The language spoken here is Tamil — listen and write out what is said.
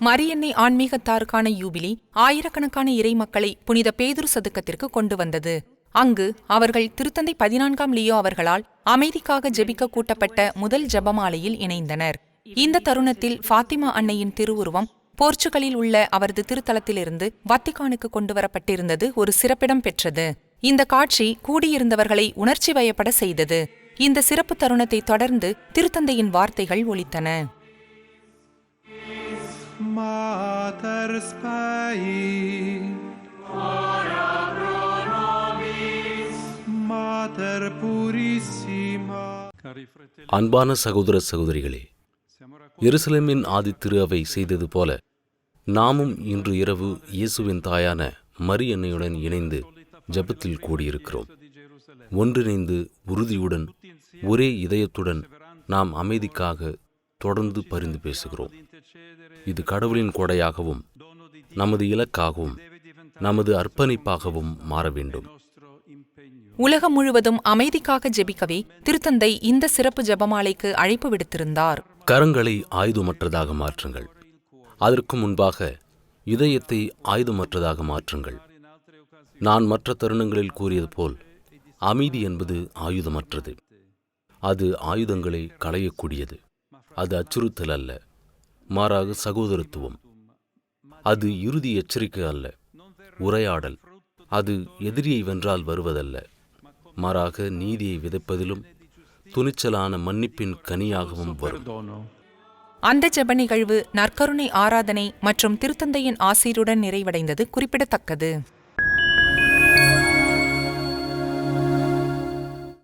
மரியன்னை ஆன்மீகத்தாருக்கான யூபிலி ஆயிரக்கணக்கான இறை மக்களை புனித பேதுரு சதுக்கத்திற்கு கொண்டு வந்தது. அங்கு அவர்கள் திருத்தந்தை பதினான்காம் லியோ அவர்களால் அமைதிக்காக ஜெபிக்க கூட்டப்பட்ட முதல் ஜபமாலையில் இணைந்தனர். இந்த தருணத்தில் ஃபாத்திமா அன்னையின் திருவுருவம் போர்ச்சுகலில் உள்ள அவரது திருத்தலத்திலிருந்து வத்திகானுக்கு கொண்டு வரப்பட்டிருந்தது ஒரு சிறப்பிடம் பெற்றது. இந்த காட்சி கூடியிருந்தவர்களை உணர்ச்சி வயப்பட செய்தது. இந்த சிறப்பு தருணத்தை தொடர்ந்து திருத்தந்தையின் வார்த்தைகள் ஒலித்தன. Mater Spei. Mater Purissima. Cari fratelli, அன்பான சகோதர சகோதரிகளே எருசலேமின் ஆதி திரு அவை செய்தது போல நாமும் இன்று இரவு இயேசுவின் தாயான மரி அன்னையுடன் இணைந்து ஜெபத்தில் கூடியிருக்கிறோம். ஒன்றிணைந்து உறுதியுடன் ஒரே இதயத்துடன் நாம் அமைதிக்காக தொடர்ந்து பரிந்து பேசுகிறோம். இது கடவுளின் கொடையாகவும் நமது இலக்காகவும் நமது அர்ப்பணிப்பாகவும் மாற வேண்டும். உலகம் முழுவதும் அமைதிக்காக ஜெபிக்கவே திருத்தந்தை இந்த சிறப்பு ஜெபமாலைக்கு அழைப்பு விடுத்திருந்தார். கரங்களை ஆயுதமற்றதாக மாற்றுங்கள். அதற்கு முன்பாக இதயத்தை ஆயுதமற்றதாக மாற்றுங்கள். நான் மற்ற தருணங்களில் கூறியது போல் அமைதி என்பது ஆயுதமற்றது. அது ஆயுதங்களை களையக்கூடியது. அது அச்சுறுத்தல் அல்ல மாறாக சகோதரத்துவம். அது இறுதி எச்சரிக்கை அல்ல உரையாடல். அது எதிரியை வென்றால் வருவதல்ல மாறாக நீதியை விதைப்பதிலும் துணிச்சலான மன்னிப்பின் கனியாகவும் வரும். அந்த ஜெப நிகழ்வு நற்கருணை ஆராதனை மற்றும் திருத்தந்தையின் ஆசீருடன் நிறைவடைந்தது குறிப்பிடத்தக்கது.